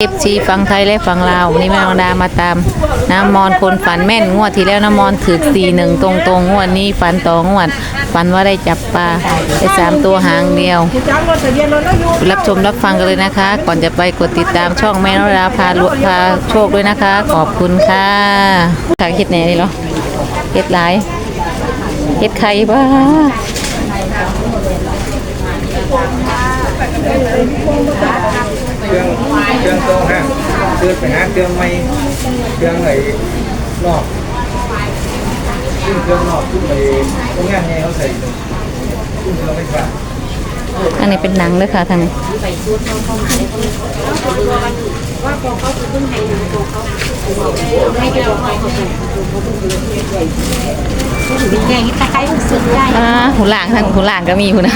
เอฟซีฝั่งไทยและฝั่งลาววันนี้แม่นองดามาตามน้ำมอนคนฝันแม่นงวดที่แล้วน้ำมอนถือสี่หนึ่งตรงตรงงวดนี้ฝันต่องวด ฝันว่าได้จับปลาได้สามตัวหางเดียว รับชมรับฟังกันเลยนะคะ ก่อนจะไปกดติดตามช่องแม่นองดาพาลวพาโชคด้วยนะคะ ขอบคุณค่ะทางเฮ็ดแหนนี่เหรอเฮ็ดหลายเฮ็ดไข่บ้า เครื่องเครื่องโตฮะเครื่องไปหาเครื่องไม่เครื่องไหนนอกซึ่งเครื่องนอกขึ้นไปตรงงานไงเขาใส่ซึ่งเครื่องไม่ขาดอันนี้เป็นหนังเลยค่ะทางนี้ แกงตะไคร้สุดได้อ่าหูหลางทางหูหลางก็มีคุณนะ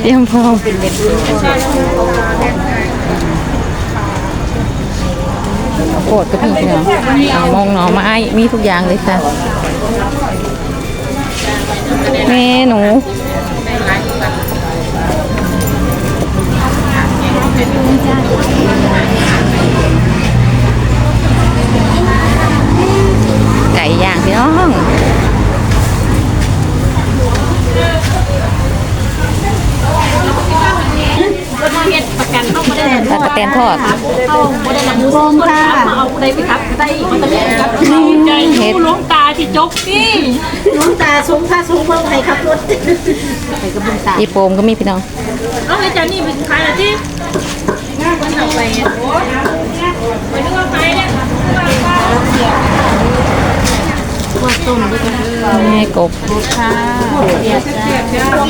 เตรียมพร้อมโคตรก็มีเนาะเอามองหน่อไม้มีทุกอย่างเลยค่ะเมนู ไก่ย่างพี่น้องเฮ็ดประกันเข้ามาได้ตะกะแตนทอดเข้าบ่ได้นำโซมค่ะเอาได้ไปครับได้อีกมันจะได้ครับใจเฮ็ดหลวงตา ที่จกนี่หลวงตาสงค่าสูงเพิ่มให้ขับรถไปกับหลวงตาอีโปมก็มีพี่น้อง เอาเลยจ้านี่เป็นใครล่ะที่ง่ายกว่าทำไปอะโอ้ไปนึกว่าใครเนี่ยว่าต้มด้วยกันนี่กบค่ะเดี๋ยวจ้าตั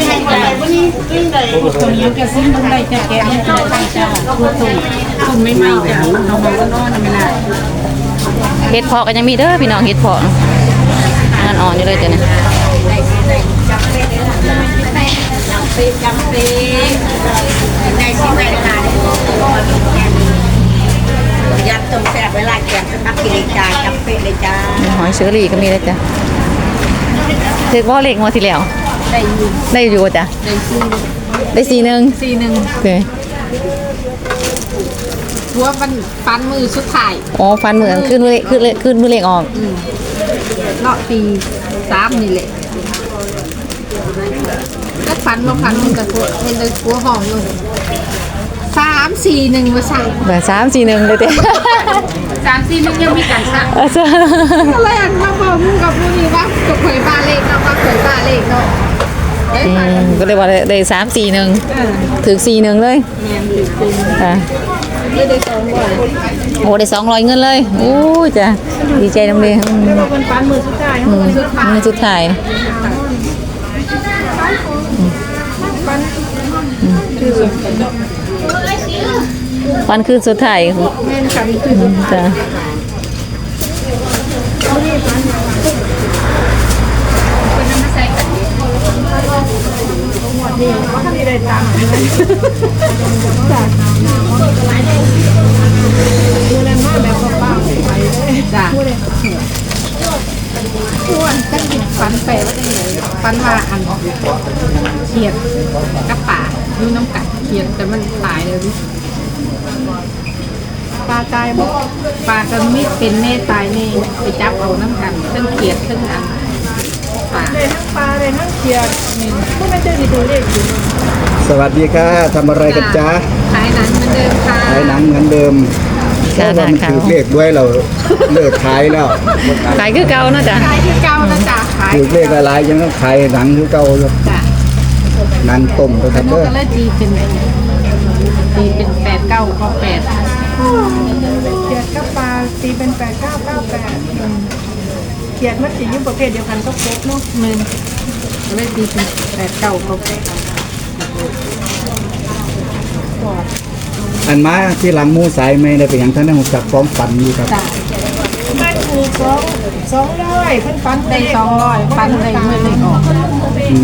วนี้จะซิ้นตรงใดจะแกะให้จ้าจ้าตัวตุ่มตุ่มไม่ไหม้จ้าเอามาก็นอนไม่น่าเห็ดเพาะก็ยังมีเด้อพี่น้องเห็ดเพาะ งานอ่อนอยู่เลยจ้ะเนี่ยยัดต้มแซ่บเวลาแกงสักกิเลจ้าจำเป็นเลยจ้าหอยเชอรี่ก็มีเลยจ้ะถือว่าเล็กงวดที่แล้ว ได้อยินได้อยู่จ้ะได้ซีได้สี่หนึ่งซีหนึ่งโอเคหัวฟันฟันมือสุดท้ายอ๋อฟันเหมือนขึ้นมือเลขขึ้นเลขขึ้นมือเลขออก เลาะปีสามนี่แหละก็ฟันมาฟันมันกับตัวเห็นเลยหัวหอมอยู่สามสี่หนึ่งมาสั่งแบบสามสี่หนึ่งเลยเจ้สามสี่หนึ่งยังมีการสั่งเอาซะอะไรอะมาบอกมึงกับมึงนี่ว่าจะเผยบ้านเลขเนาะว่าเผยบ้านเลขเนาะเอ้ยอืฟันมก็เลยว่าได้สามสี่หนึ่งเออถึงสี่หนึ่งเลยเมียนหรือจ ริงค่ะได้สองบ่อยโอ้ได้สองร้อยเงินเลยโอ้จ้ะดีใจน้ำเลยอืมมันปันมือสุดท้ายมือสุดท้ายปันคืนสุดท้ายจ้ะ นค่ะมีคือจ้ะว่าท่านได้ตามดูแลมาแบบเปล่าๆไปเลยจ้ะอ้วนก็กินฟันแปลว่าได้ไงฟันว่าอันเขียดกับป่าดูน้ำกัดเขียดแต่มันตายเลยปลาตายบ่ปลาก็ไม่เป็นแน่ตายแน่ไปจับเอาน้ำกันทั้งเขียดทั้งอัน ได้ทั้งปลาได้ทั้งเขียดพวกแม่เจ้าดีดูเลขอยู่สวัสดีค่ะทำอะไรกันจ๊ะขายหนังเหมือนเดิมค่ะขายหนังเหมือนเดิมจ้าเพราะว่ามันค่ะถือเลขด้วยเราเลิกขายแล้วขายคือเก่าเนาะจ้ะขายที่เก่านะจ๊ะขายถือเลขอะไรยังต้องขายหนังคือเก่าอยู่จ้ะหนังต้มไปแล้วทำมันเด้อก็เลยตีเป็นตีเป็นแปดเก้าข้อแปดเขียดกับปลาตีเป็นแปดเก้าเก้าแปดเขียดมันจะอยู่ประเภทเดียวกันก็ครบเนาะมือก็เลยตีเป็นแปดเก้าข้อแปดอันมาที่หลังหมูสายไม่ได้ไปอย่างท่านได้หกจักฟ้องฝันอยู่ครับจ้ะมันถูกสองสองร้อยเพิ่นฟันได้สองร้อยฟันได้เมื่อเลยออกอื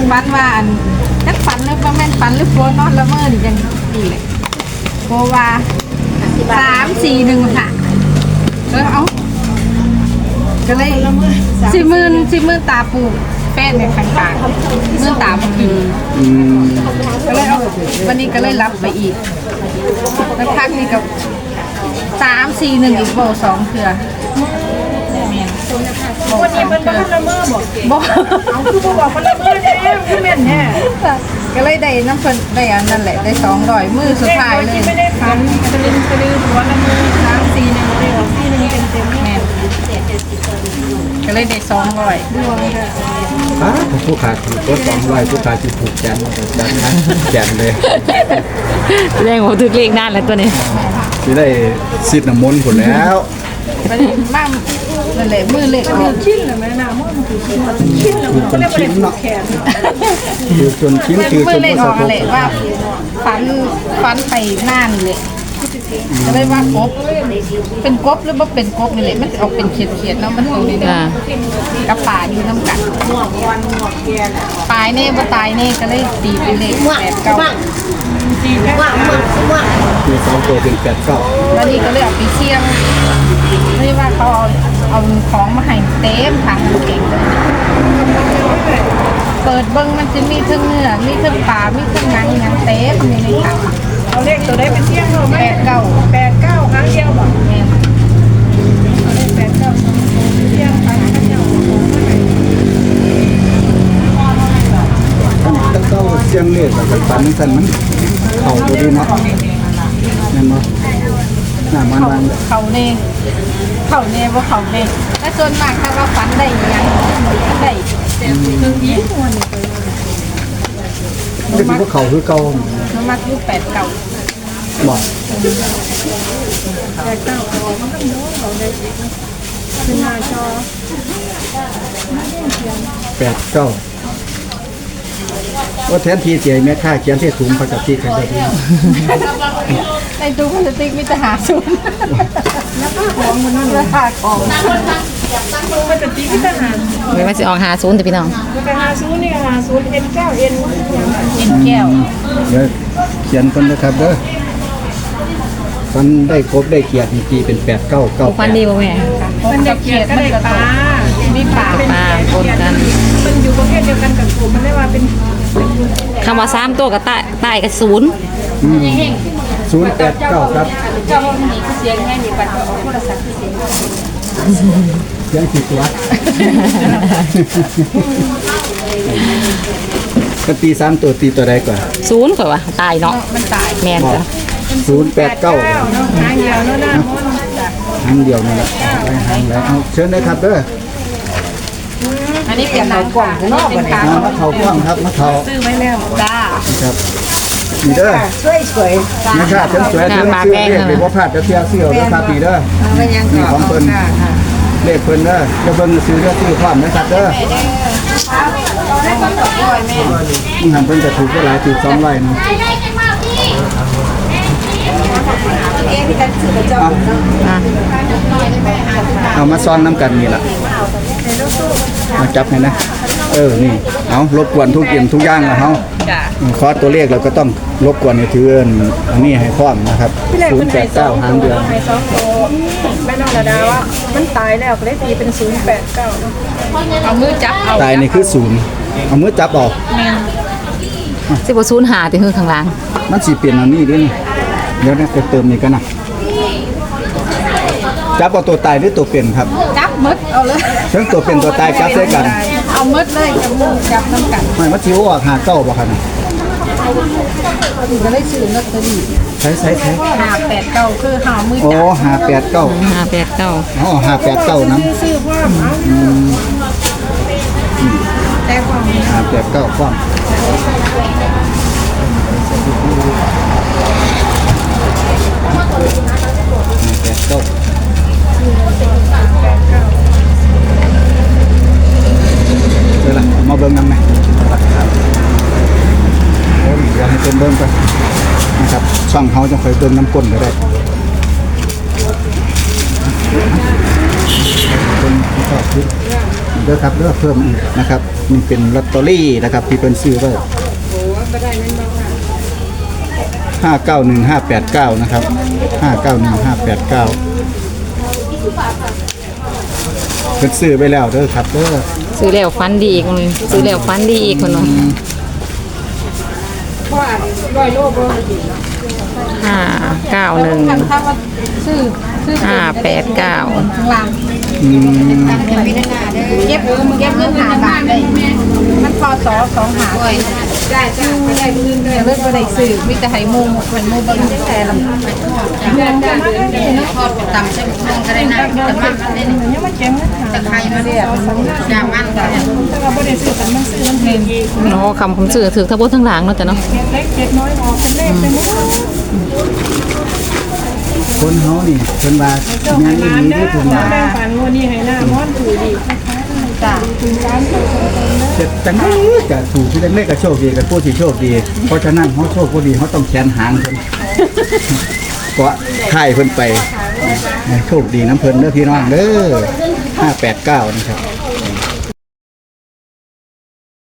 มฟันว่าอันนักฟันหรือว่าแม่นฟันหรือโฟนอนละเมินยังดีเลยโฟว่าสามสี่หนึ่งค่ะเออเอา ก็เลยสี่หมื่นสี่หมื่นตาปูแป้นในข้างๆเมื่อตาปูอืมก็เลยเอาวันนี้ก็เลยรับไปอีกแล้วพักนี่กับสามสี่หนึ่งอีกโบสองเถื่อแม่นโบวันสนี้องมันเถื่อก็ละเมอบอกโบเอาคือบ่บอกมันละเมอแท้คือแม่นแท้ก็เลยได้น้ำเพิ่นได้อันนั้นแหละได้สองร้อยมือสุดท้ายเลยที่ไม่ได้ฝันสลึมสลือหัวละเมอสามสี่หนึ่งเดียวสี่หนึ่งเต็มเต็มแม่น ก็เลยได้สองร้อยดวงค่ะฮะผู้ขาถือตัวสองร้อยผู้ขาถือผูกแขนจันนะแขนเลยแรงผมถึกเลขนานแล้วตัวนี้ที่ได้สิทธิ์น้ำมนต์ผลแล้วไปนี่มานั่นแหละมือเล็กออกชิ้นเหรอแม่น้ำมันคือชิ้นชิ้นแล้วมันก็ได้ประเด็นผูกแขนถือจนชิ้นถือมืจอนเล็กอสะอกโพกแหละว่าฟันฟันไปหน้านี่แหละ ก็เลยว่ากบเป็นกบหรือว่าเป็นกบนี่แหละมันออกเป็นเขียดเขียดๆเนาะมันตรงนี้เด้อ่ากับป่าอยู่น้ำกันตายแน่บ่ตายแน่ก็เลยตีเป็นเลขแปดเก้าคือสองตัวเป็นแปดเก้าแล้วนี่ก็เลยเอาไปเที่ยงเรียกว่าเขาเอาเอาของมาให้เต็มถังน้ำแข็งเลยเปิดเบิ้งมันจะมีทั้งเนื้อมีทั้งปลามีทั้งหนังอย่างเต็มอยู่ในถัง เอาเลขตัวได้เป็นเที่ยงเนาะแปแม่ดเก้าแปดเก้าครั้งเดียวบอกแม่นเอาเลขแปดเก้าสองเที่ยงครั้งเดียวตั้งเก้าเสียงเลขกับฝันสั่นมันเข่าตัวดีเนาะนั่นเนาะหน้ามันเขาบางเขาเน่เขาเน่ว่าเขาเน่และส่วนมากถ้าว่าฝันได้อหยังได้จะถือว่าเข่าคือเก่าน้ำมัดอยู่แปดเก้าบอกแปดเก้าออกมันก็โน้ตเราได้ขึ้นมาจอแปดเก้าว่าแทนทีเสียแม่ค่าเขียนที่สูงพอกับที่ใครจะดีในตู้พลาสติกมีแต่หาศูนย์แล้วก็ของมันนั่นราคาของ มันจะตีที่ทหารไม่ว่าสิออกหาศูนย์แต่พี่น้องมันก็หาศูนย์นี่ก็หาศูนย์เอ็นเก้าเอ็นกินแก้วเดี๋ยวเขียนคนนะครับเด้อฟันได้ครบได้เกียรติตีเป็นแปดเก้าเก้าฟันดีบ่แม่มันจะเขียดมันก็ตามีปากปลาปนกันมันอยู่ประเภทเดียวกันกับผมมันได้ว่าเป็นคำว่าสามตัวกับใต้ใต้กับศูนย์ศูนย์แปดเก้าครับเจ้าว่ามันนี่คือเสียงแค่นี้ปัดเอาโทรศัพท์คือเสียงเขี ยนผิดตัวก็ตีสามตัวตีตัวใดก่อนศูนย์ข่อยว่าตายเนาะมันตายแม่นจ้ะศูนย์แปดเก้าเก้าเนาะหางยาวเนาะหน้ามนจ้ะหางเดียวนี่แหละไว้หางแล้วเอาเชิญเลยครับเด้ออันนี้เป็นหนังกล่องนอกเป็นตาเอามะเขากว้างครับมะเขาซื้อไว้แล้วจ้าครับ นี่เด้อสวยสวยนะครับเชิญสวยเชิญเสื้อเรียกเป็นว่าพลาดจะเสียเสื้อเด้อครับปีเด้อเป็นยังนี่ของเพิ่นเลขเพิ่นเด้อจะเบิ่งซื้อเด้อซื้อความนะครับเด้อได้มาตกร้อยแม่มึงหันเพิ่นจะถูกก็หลายถูกสองร้อยนึงเองที่กันซื้อกับเจ้าอะเอามาซ้อนน้ำกันนี่ล่ะมาจับให้นะ เออ นี่ เอารบกวนทุกเอี่ยมทุกอย่างนะเฮาจ้า คอร์สตัวเลขเราก็ต้องรบกวนในถืออันนี้ให้พร้อมนะครับ089หางเดือนไฮสองโตแม่น้องระดาว่ามันตายแล้วก็เลยตีเป็นศูนย์แปดเก้าเนาะเอามือจับเอาตายนี่คือศูนย์เอามือจับออก สิบ่ศูนย์หาแต่คือข้างล่างมันสิเปลี่ยนอันนี้ดิเดี๋ยวนะไปเติมนี่กันนะจับเอาตัวตายหรือตัวเปลี่ยนครับจับมืดเอาเลยเชิงตัวเป็นตัวตายจับใส่กัน เอามืดเลยกับมือจับน้ำกัน ไม่มันสิว่าหาเก้าบ่ครับ ก็เลยซื้อลอตเตอรี่ใช้ใช้ใช้ห้าแปดเก้าคือหามือโอ้จับหาแปดเก้าหาแปดเก้าอ๋อหาแปดเก้าน้ซื้อพ่อเอาแต่ความำหาแปดเก้าความแปดเก้าเดี๋ยวล่ะมาเบิ่งนำไหมโอ้ยเดี๋ยวให้เป็นเบิ่งไปนะครับช่อง เขาจะคอยเบิ่งน้ำก้นก็ได้เป็นที่ชอบคิดเด้อครับเด้อเพิ่มอีกนะครับนี่เป็นลอตเตอรี่นะครับที่เป็นซื้อไว้ห้าเก้าหนึ่งห้าแปดเก้านะครับห้าเก้าหนึ่งห้าแปดเก้าเป็นซื้อไปแล้วเด้อครับเด้อซื้อแล้วฟันดีอีกคนนึงซื้อแล้วฟันดีอีกคนนึงพ่อร้อยโลบ่ ห้าเก้าหนึ่งมันถ้าว่าซื้อซื้อห้าแปดเก้า ข้างล่าง อืมเก็บเก็บเงินหาบาทได้มันพอสอสองหาได้ได้ได้เงินเลยเลิกบ่ได้ซื้อมีแต่ให้หมู่ให้หมู่บ่ได้แต่ลำเดือนจะมาได้นี่นะทอดต่ำใช่ไหมก็ได้นะแต่มันมันได้ยังมาเก็บเงินหาตะไคร้มาเรียกยามันก็ได้ถ้าเราไม่ได้ซื้อแต่มันซื้อมันเห็นโอ้คำผมสื่อถือทั้งบนทั้งหลังเนาะจ้ะเนาะเก็บเล็กเก็บน้อยออกเป็นเลขเป็นหมด คนเฮานี่เพิ่นว่าเจ้าแม่ให้นร้านอีเด้ที่อเพิ่นว่าแม่ฝันวันนี้ให้หน้ามอนถือดีจ้าถึงร้านถูกตรงๆนะแต่จังได๋ก็ถูกที่ได้ก็โชคดีกับผู้ที่โชคดี เพราะฉะนั้นเฮาโชคบ่ดีเฮาต้องแขนหางเพิ่นก็ถ่ายเพิ่นไปให้โชคดีน้ำเพิ่นเด้อพี่น้องเด้อ589นะครับ